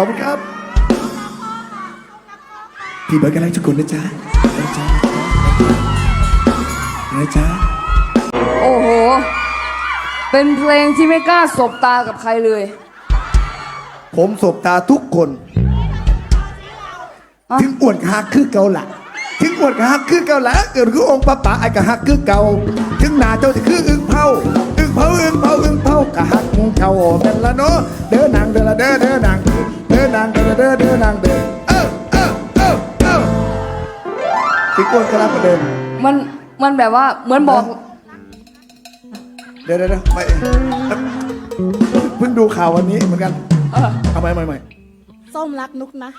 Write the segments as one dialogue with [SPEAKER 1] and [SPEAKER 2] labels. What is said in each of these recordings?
[SPEAKER 1] ขอบคุณครับ พี่เบิร์ดกันแล้วทุกคนนะจ๊ะนะจ๊ะนะจ๊ะ
[SPEAKER 2] โอ้โห เป็นเพลงที่ไม่กล้าสบตากับใครเลย
[SPEAKER 1] ผมสบตาทุกคน
[SPEAKER 2] อะ
[SPEAKER 1] ถึงอ้วนกะฮักคือเกาละถึงอ้วนกะฮักคือเกาละเกิดคือองค์ปะปะไอ้กะฮักคือเกาถึงหน้าเจ้าจะคืออึ่งเผาอึ่งเผาอึ่งเผาอึ่งเผากะฮักเจ้าแม่นละเนาะเด้อนางเด้อละเด้อเด้อนางเด้อ นางเด้อเด้อเด้อนางเด้อเออเออเออเออถึงอ้วนกะฮักกว่าเดิม
[SPEAKER 2] มันมันแบบว่าเหมือนบอก
[SPEAKER 1] เดี๋ยวเดี๋ยวเดี๋ยวไม่เพิ่งดูข่าววันนี้เหมือนกัน
[SPEAKER 2] เออ
[SPEAKER 1] เอาใหม่ใหม่ใหม่
[SPEAKER 3] ส้มรักนุกนะ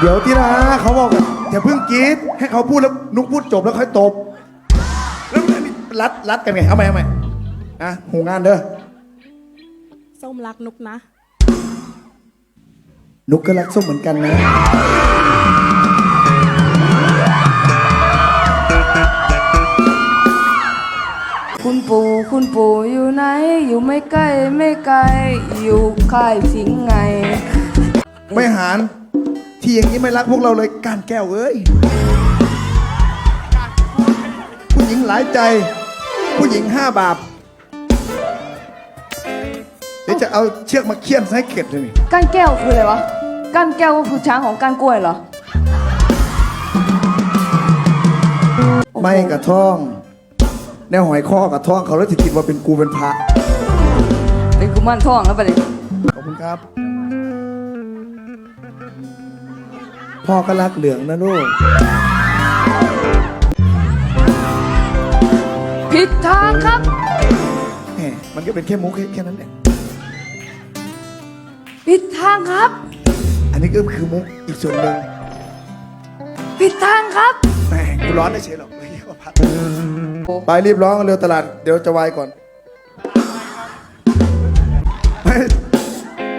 [SPEAKER 1] เดี๋ยวที่นะเขาบอกว่าอย่าเพิ่งกรีดให้เขาพูดแล้วนุกพูดจบแล้วค่อยตบแล้วอันมีรัดรัดกันไงเอาใหม่เอาใหม่นะหูงานเด้อ
[SPEAKER 3] ส้มรักนุกนะ
[SPEAKER 1] นุกก็รักส้มเหมือนกันนะ
[SPEAKER 2] คุณปู่คุณปู่อยู่ไหน อยู่ไม่ใกล้ไม่ไกล อยู่ค่ายสิงห์ไง
[SPEAKER 1] ไม่หาร ที่อย่างนี้ไม่รักพวกเราเลยการแก้วเอ้ย ผู้หญิงหลายใจ ผู้หญิงห้าบาปเดี๋ยว จะเอาเชือกมาเคี่ยนให้เข็ดเลยนี่
[SPEAKER 2] ก้านแก้วคืออะไรวะก้านแก้วก็คือช้างของก้านกล้วยเหรอ
[SPEAKER 1] ไม่กระท่อง แนวหอยข้อกระท่องเขาแล้วจะคิดว่าเป็นกูเป็นพระ
[SPEAKER 2] เป็นกุมารทองแล้วไปเลย
[SPEAKER 1] ขอบคุณครับ พ่อก็รักเหลืองนะลูก
[SPEAKER 2] ผิดทางครับ
[SPEAKER 1] แหมมันก็เป็นแค่มุกแค่แค่นั้นแหละ
[SPEAKER 2] ผิด ทางครับ
[SPEAKER 1] อันนี้ก็คือมุกอีกส่วนหนึ่ง
[SPEAKER 2] ผิดทางครับ
[SPEAKER 1] แหมกูร้อนได้เฉยหรอกไม่ใช่ว่าพักไปรีบร้องเร็วตลาดเดี๋ยวจะวายก่อนไม่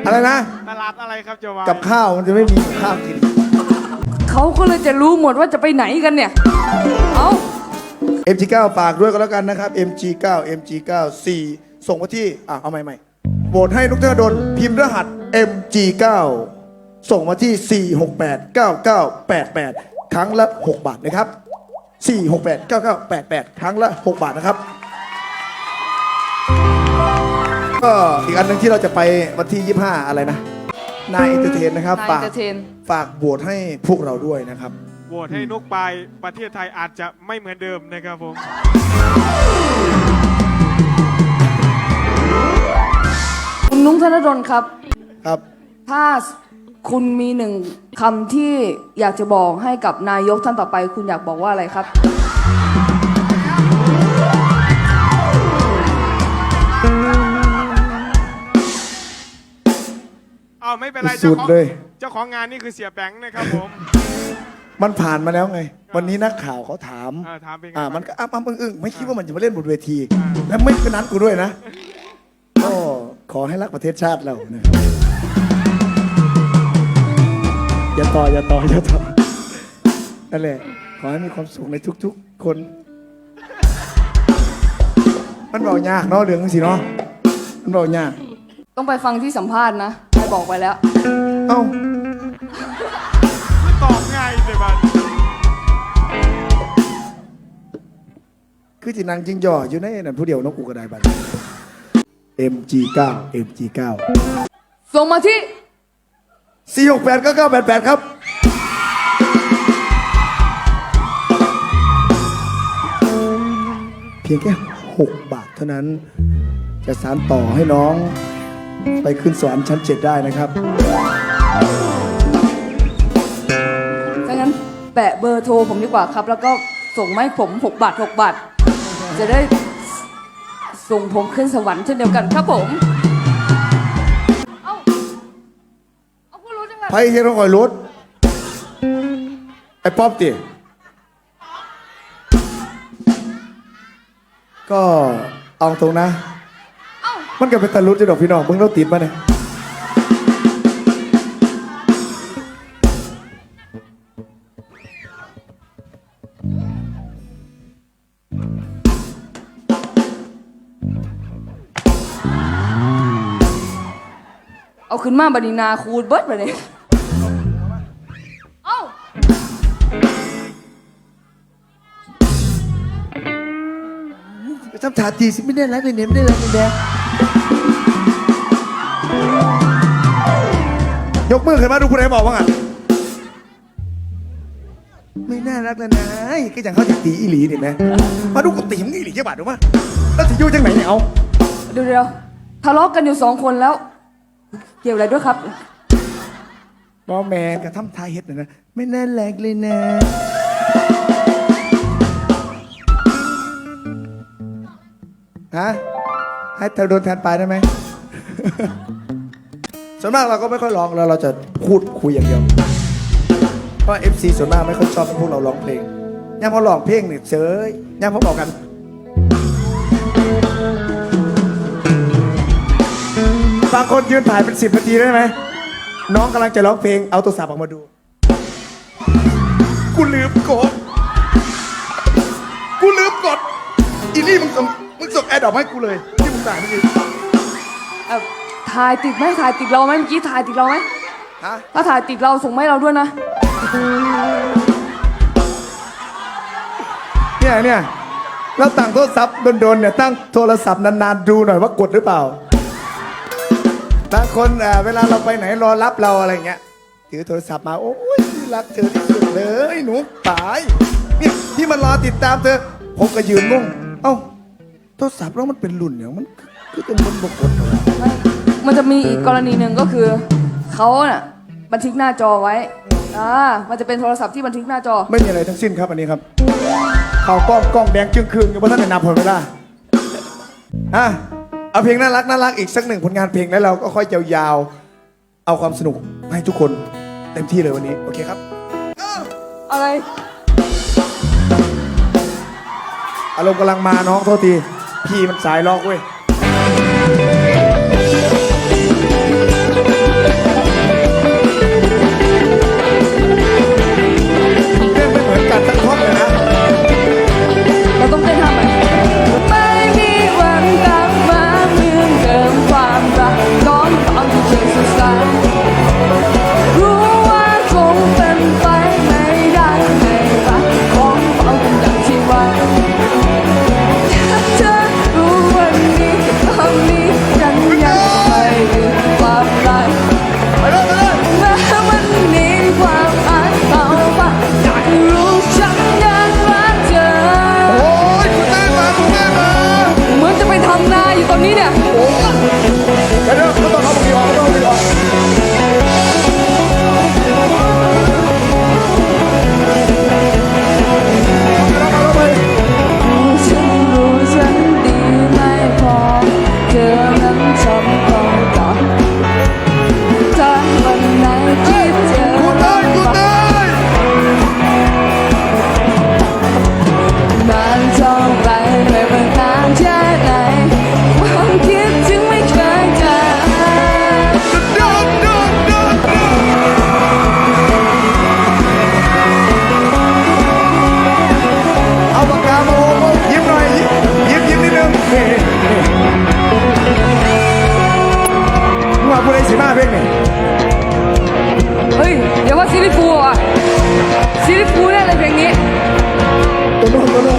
[SPEAKER 1] อะไรนะ
[SPEAKER 4] ตลาดอะไรครับเจาวา
[SPEAKER 1] กับข้าวมันจะไม่มีข้าวกิน
[SPEAKER 2] เขาก็เลยจะรู้หมดว่าจะไปไหนกันเนี่ย เอา
[SPEAKER 1] MG9 ฝากด้วยก็แล้วกันนะครับ MG9 MG9 4ส่งมาที่อะเอาใหม่ใหม่ โหวตให้นุกเทอดนพิมพ์รหัส MG9 ส่งมาที่ 4689988 ครั้งละ 6 บาทนะครับ 4689988 ครั้งละ 6 บาทนะครับ ก็อีกอันหนึ่งที่เราจะไปวันที่ 25 อะไรนะ นายเอนเตอร์เทนนะครับ
[SPEAKER 2] นาย
[SPEAKER 1] ฝาก
[SPEAKER 2] เอนเตอร์เทน
[SPEAKER 1] ฝากโหวตให้พวกเราด้วยนะครับ
[SPEAKER 4] โหวตให้นุกไปประเทศไทยอาจจะไม่เหมือนเดิมนะครับผม
[SPEAKER 2] ธนดลครับ
[SPEAKER 1] ครับ
[SPEAKER 2] ถ้าคุณมีหนึ่งคำที่อยากจะบอกให้กับนายกท่านต่อไป คุณอยากบอกว่าอะไรครับ
[SPEAKER 4] เอาไม่เป็นไร
[SPEAKER 1] สุ
[SPEAKER 4] เจ้า
[SPEAKER 1] ด
[SPEAKER 4] ของ
[SPEAKER 1] เลย
[SPEAKER 4] เจ้าของงานนี่คือเสียแบงค์นะครับผม
[SPEAKER 1] มันผ่านมาแล้วไง วันนี้นักข่าวเขาถาม
[SPEAKER 4] เออถามเป็นไง
[SPEAKER 1] อ่า
[SPEAKER 4] บ้าง
[SPEAKER 1] มันก็อ้ำอ้ำอึ้งอึ้งไม่คิดว่ามันจะมาเล่นบนเวที แล้วไม่เป็นนัดกูด้วยนะก็ข อให้รักประเทศชาติเรานะครับอย่าต่ออย่าต่ออย่าต่อนั่นแหละขอให้มีความสุขในทุก ๆ คน มันบอกยากเนาะเรื่องสิเนาะมันบอกยาก
[SPEAKER 2] ต้องไปฟังที่สัมภาษณ์นะนายบอกไปแล้ว
[SPEAKER 1] เอ้า
[SPEAKER 4] ตอบง่ายเลยบัด
[SPEAKER 1] คือจินางจริงจ่ออยู่ในนั่นผู้เดียวนกกูกระไดบัน MG9 MG9
[SPEAKER 2] ส่งมาที่
[SPEAKER 1] 468 9988 ครับ เพียงแค่ 6 บาทเท่านั้น จะสารต่อให้น้อง ไปขึ้นสวรรค์ชั้น 7 ได้นะครับ
[SPEAKER 2] ถ้างั้นแปะเบอร์โทรผมดีกว่าครับ แล้วก็ส่งมาให้ผม 6 บาท 6 บาท จะได้ ส่งผมขึ้นสวรรค์เช่นเดียวกันครับผมเอาเอาผู้รู้จังเลย
[SPEAKER 1] ไพ่เฮโร่คอยรถไอ้ป๊อปติก็เอาตรงนะมันก็เป็นตะลุดจะดอกพี่น้องมึงเราติดมาเนี่ย
[SPEAKER 2] เอาขึ้นมาบัดนีนาคูดเบิดบัดนี้เอ้า
[SPEAKER 1] ทำถาตีสิไม่ได้รักเลยเนี่ยไม่ได้รักเลยเนี่ยยกมือขึ้นมาดูผู้ใดบอกว่าไงไม่น่ารักแล้วนะก็อย่างเขาอยากตีอีหลีนี่ไหมมาดูกูตีมึงอีหลีแค่บาทดูมั้ยแล้วจะอยู่จังไหนเนี่ยเอา
[SPEAKER 2] เดี๋ยวเดี๋ยวทะเลาะกันอยู่สองคนแล้ว เกี่ยวอะไรด้วยครับ
[SPEAKER 1] บอแมนกับทำทายเฮ็ดนะนะไม่น่ารักเลยนะฮะให้เธอโดนแทนไปได้ไหม ส่วนมากเราก็ไม่ค่อยร้องแล้วเราจะพูดคุยอย่างเดียว เพราะ FC ส่วนมากไม่ค่อยชอบให้พวกเราร้องเพลงย่ามพอร้องเพลงเนี่ยเฉยย่ามพอบอกกัน บางคนยืนถ่ายเป็นสิบนาทีได้ไหม น้องกำลังจะร้องเพลงเอาโทรศัพท์ออกมาดู กูลืมกด กูลืมกด อีนี่มึงส่งมึงส่งแอดดอกให้กูเลย ที่มึงถ่ายเมื่อกี้
[SPEAKER 2] เอ่อถ่ายติดไหมถ่ายติดเราไหมเมื่อกี้ถ่ายติดเราไหม
[SPEAKER 1] ฮะ
[SPEAKER 2] ถ้าถ่ายติดเราส่งมาให้เราด้วยนะ
[SPEAKER 1] เนี่ยเนี่ยเราตั้งโทรศัพท์โดนๆเนี่ยตั้งโทรศัพท์นานๆดูหน่อยว่ากดหรือเปล่า บางคนเอ่อเวลาเราไปไหนรอรับเราอะไรเงี้ยถือโทรศัพท์มาโอ้ยรักเธอที่สุดเลยหนูตายเนี่ยที่มันรอติดตามเธอ ผมก็ยืนงงเอ้าโทรศัพท์เรามันเป็นรุ่นเนี่ยมันคือเป็นบนบกกดเหรอ
[SPEAKER 2] ไม่มันจะมีอีกกรณีหนึ่งก็คือเขาน่ะบันทึกหน้าจอไว้อ่ามันจะเป็นโทรศัพท์ที่บันทึกหน้าจอ
[SPEAKER 1] ไม่มีอะไรทั้งสิ้นครับอันนี้ครับเขากล้องกล้องแดงจึงคืนอยู่เพราะท่านได้นับผลเวลาอะ เอาเพลงน่ารักน่ารักอีกสักหนึ่งผลงานเพลงแล้วเราก็ค่อยยาวๆเอาความสนุกให้ทุกคนเต็มที่เลยวันนี้ โอเคครับ
[SPEAKER 2] อะไร
[SPEAKER 1] อารมณ์กำลังมาน้องโทษที พี่มันสายล็อกเว้ย
[SPEAKER 2] no, no, no.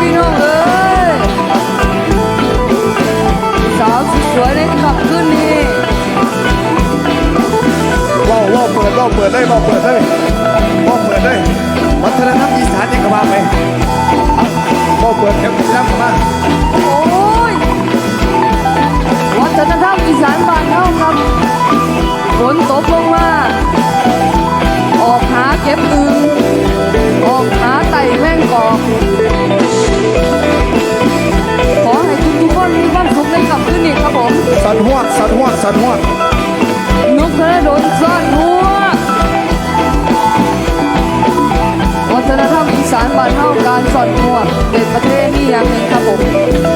[SPEAKER 2] พี่น้องเอ้
[SPEAKER 1] ยสา
[SPEAKER 2] ว
[SPEAKER 1] สวย
[SPEAKER 2] ๆในขับขึ้นนี่
[SPEAKER 1] ว้าวว้าวเปิดว้าวเปิดเลยว้าวเปิดเลยว้าวเปิดเลยวัฒนธรรมอีสานยังกระมาไปว้าวเปิดแคมป์น้ำมา
[SPEAKER 2] โอ้ยวัฒนธรรมอีสานบ้านเฮาครับฝนตกลงมาออกหาเก็บอึงออกหาไต่แม่งกอก
[SPEAKER 1] สันหวดสันหวดสันหวด
[SPEAKER 2] นุกธนดลซ่อนหัววัฒนธรรมอีสานบ้านเฮาการสอนหัวเป็นประเทศนี่อย่างหนึ่งครับผม